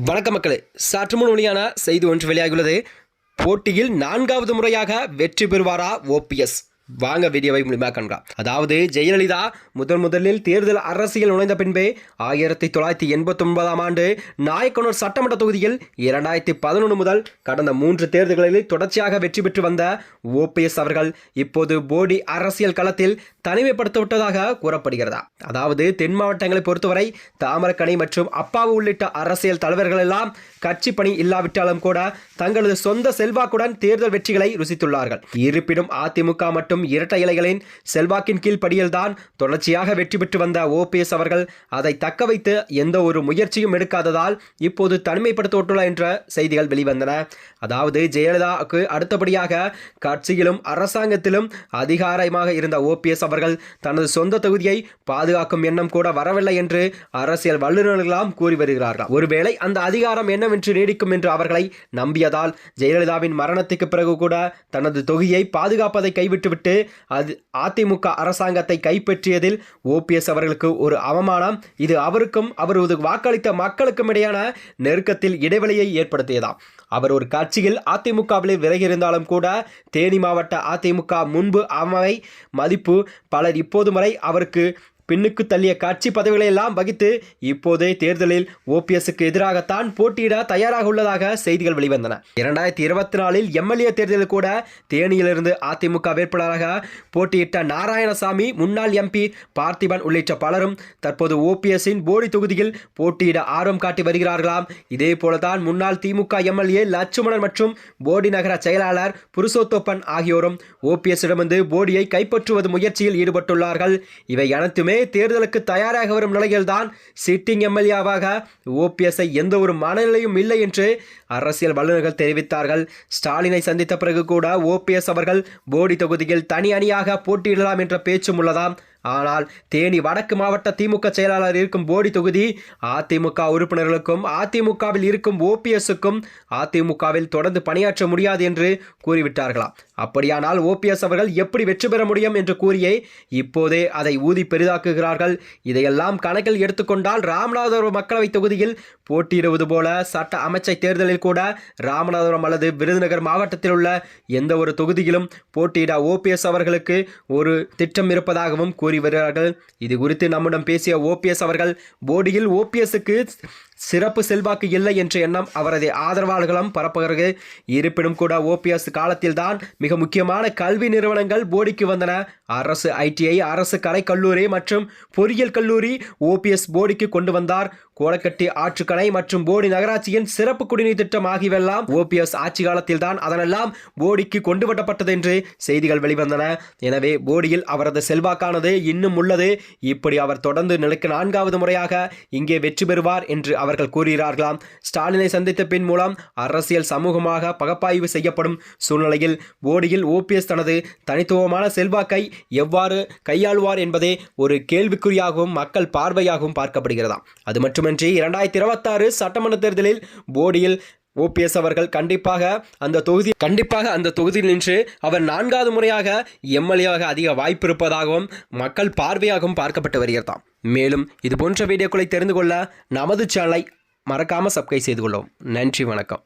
வணக்க மக்களே. சற்று முன் வெளியான செய்தி ஒன்று வெளியாகியுள்ளது. போட்டியில் நான்காவது முறையாக வெற்றி பெறுவாரா ஓபிஎஸ் வாங்க வீடியோவை முழுமையாக கண்காம் அதாவது ஜெயலலிதா முதன் முதலில் தேர்தல் அரசியல் நுழைந்த பின்பே ஆயிரத்தி தொள்ளாயிரத்தி எண்பத்தி ஒன்பதாம் ஆண்டு நாயக்கனூர் சட்டமன்ற தொகுதியில் இரண்டாயிரத்தி பதினொன்று முதல் கடந்த மூன்று தேர்தல்களில் தொடர்ச்சியாக வெற்றி பெற்று வந்த ஓபிஎஸ் அவர்கள் இப்போது போடி அரசியல் களத்தில் தனிமைப்படுத்தப்பட்டதாக கூறப்படுகிறதா? அதாவது தென் மாவட்டங்களை பொறுத்தவரை தாமரக்கணி மற்றும் அப்பாவு உள்ளிட்ட அரசியல் தலைவர்கள் எல்லாம் கட்சி பணி இல்லாவிட்டாலும் கூட தங்களது சொந்த செல்வாக்குடன் தேர்தல் வெற்றிகளை ருசித்துள்ளார்கள். இருப்பினும் அதிமுக மற்றும் இரட்டை இலைகளின் செல்வாக்கின் கீழ் படியில்தான் தொடர்ச்சியாக வெற்றி பெற்று வந்த ஓபிஎஸ் அவர்கள் அதை தக்க வைத்து எந்த ஒரு முயற்சியும் எடுக்காததால் இப்போது தனிமைப்படுத்தப்பட்டுள்ளார் என்ற செய்திகள் வெளிவந்தன. அதாவது ஜெயலலிதாவுக்கு அடுத்தபடியாக கட்சியிலும் அரசாங்கத்திலும் அதிகாரமாக இருந்த ஓபிஎஸ் அவர்கள் தனது சொந்த தொகுதியை பாதுகாக்கும் எண்ணம் கூட வரவில்லை என்று அரசியல் வல்லுநர்களாம் கூறி வருகிறார்கள் ஒருவேளை அந்த அதிகாரம் என்னவென்று நீடிக்கும் என்று அவர்களை நம்பியதால் ஜெயலலிதாவின் மரணத்துக்கு பிறகு கூட தனது தொகுதியை பாதுகாப்பதை கைவிட்டுவிட்டு அது அதிமுக அரசாங்கத்தை கைப்பற்றியதில் ஓபிஎஸ் அவர்களுக்கு ஒரு அவமானம். இது அவருக்கும் அவரது வாக்களித்த மக்களுக்கும் இடையான நெருக்கத்தில் இடைவெளியை ஏற்படுத்தியதாம் அவர் ஒரு கட்சியில் அதிமுகவில் விலகியிருந்தாலும் கூட தேனி மாவட்ட அதிமுக முன்பு அவை மதிப்பு பலர் இப்போது வரை அவருக்கு பின்னுக்கு தள்ளிய கட்சி பதவிகளையெல்லாம் வகித்து இப்போதே தேர்தலில் ஓபிஎஸ்க்கு எதிராகத்தான் போட்டியிட தயாராக உள்ளதாக செய்திகள் வெளிவந்தன. இரண்டாயிரத்தி இருபத்தி நாலில் எம்எல்ஏ தேர்தலில் கூட தேனியிலிருந்து அதிமுக வேட்பாளராக போட்டியிட்ட நாராயணசாமி முன்னாள் எம்பி பார்த்திபன் உள்ளிட்ட பலரும் தற்போது ஓபிஎஸ்ஸின் போடி தொகுதியில் போட்டியிட ஆர்வம் காட்டி வருகிறார்களாம். இதே போலதான் முன்னாள் திமுக எம்எல்ஏ லட்சுமணன் மற்றும் போடி நகர செயலாளர் புருஷோத்தோப்பன் ஆகியோரும் ஓபிஎஸ்ஸிடமிருந்து போடியை கைப்பற்றுவது முயற்சியில் ஈடுபட்டுள்ளார்கள். இவை அனைத்துமே தேர்தலுக்கு தயாராக வரும் நிலையில்தான் சிட்டிங் எம்எல்ஏவாக ஓபிஎஸ்ஐ எந்த ஒரு மனநிலையும் இல்லை என்று அரசியல் வல்லுநர்கள் தெரிவித்தார்கள். ஸ்டாலினை சந்தித்த பிறகு கூட ஓபிஎஸ் அவர்கள் போடி தொகுதியில் தனி அணியாக போட்டியிடலாம் என்ற பேச்சும் உள்ளதாம். ஆனால் தேனி வடக்கு மாவட்ட திமுக செயலாளர் இருக்கும் போடி தொகுதி அதிமுக உறுப்பினர்களுக்கும் அதிமுகவில் இருக்கும் ஓபிஎஸ்க்கும் அதிமுகவில் தொடர்ந்து பணியாற்ற முடியாது என்று கூறிவிட்டார்களாம் அப்படியானால் ஓபிஎஸ் அவர்கள் எப்படி வெற்றி பெற முடியும் என்று கூறியே இப்போதே அதை ஊதி பெரிதாக்குகிறார்கள். இதையெல்லாம் கணக்கில் எடுத்துக்கொண்டால் ராமநாதபுரம் மக்களவைத் தொகுதியில் போட்டியிடுவது போல சட்ட அமைச்சை தேர்தலில் கூட ராமநாதபுரம் அல்லது விருதுநகர் மாவட்டத்தில் உள்ள எந்த ஒரு தொகுதியிலும் போட்டியிட ஓபிஎஸ் அவர்களுக்கு ஒரு திட்டம் இருப்பதாகவும் கூறி வருகிறார்கள். இது குறித்து நம்மிடம் பேசிய ஓபிஎஸ் அவர்கள் போடியில் ஓபிஎஸ்க்கு சிறப்பு செல்வாக்கு இல்லை என்ற எண்ணம் அவரது ஆதரவாளர்களும் பரப்புகிறது. இருப்பினும் கூட ஓபிஎஸ் காலத்தில்தான் மிக முக்கியமான கல்வி நிறுவனங்கள் போடிக்கு வந்தன. அரசு ஐடிஐ அரசு கலைக்கல்லூரி மற்றும் பொறியியல் கல்லூரி ஓபிஎஸ் போடிக்கு கொண்டு வந்தார். கோலக்கட்டி ஆற்றுக்கணை மற்றும் போடி நகராட்சியின் சிறப்பு குடிநீர் திட்டம் ஆகியவெல்லாம் ஓபிஎஸ் ஆட்சி காலத்தில் தான் அதனெல்லாம் போடிக்கு கொண்டு வரப்பட்டது என்று செய்திகள் வெளிவந்தன. எனவே போடியில் அவரது செல்வாக்கானது இன்னும் உள்ளது. இப்படி அவர் தொடர்ந்து நிலைக்கு நான்காவது முறையாக இங்கே வெற்றி பெறுவார் என்று அவர்கள் கூறுகிறார்களாம். ஸ்டாலினை சந்தித்த பின் மூலம் அரசியல் சமூகமாக பகப்பாய்வு செய்யப்படும் சூழ்நிலையில் போடியில் ஓபிஎஸ் தனது தனித்துவமான செல்வாக்கை எவ்வாறு கையாளுவார் என்பதே ஒரு கேள்விக்குறியாகவும் மக்கள் பார்வையாகவும் பார்க்கப்படுகிறதாம். அது மட்டுமின்றி இரண்டாயிரத்தி இருபத்தாறு சட்டமன்ற தேர்தலில் போடியில் ஓபிஎஸ் அவர்கள் கண்டிப்பாக அந்த தொகுதி கண்டிப்பாக அந்த தொகுதியில் நின்று அவர் நான்காவது முறையாக எம்எல்ஏவாக அதிக வாய்ப்பு இருப்பதாகவும் மக்கள் பார்வையாகவும் பார்க்கப்பட்டு வருகிறதாம். மேலும் இது போன்ற வீடியோக்களை தெரிந்து கொள்ள நமது சேனலை மறக்காமல் சப்ஸ்கிரைப் செய்து கொள்ளவும். நன்றி வணக்கம்.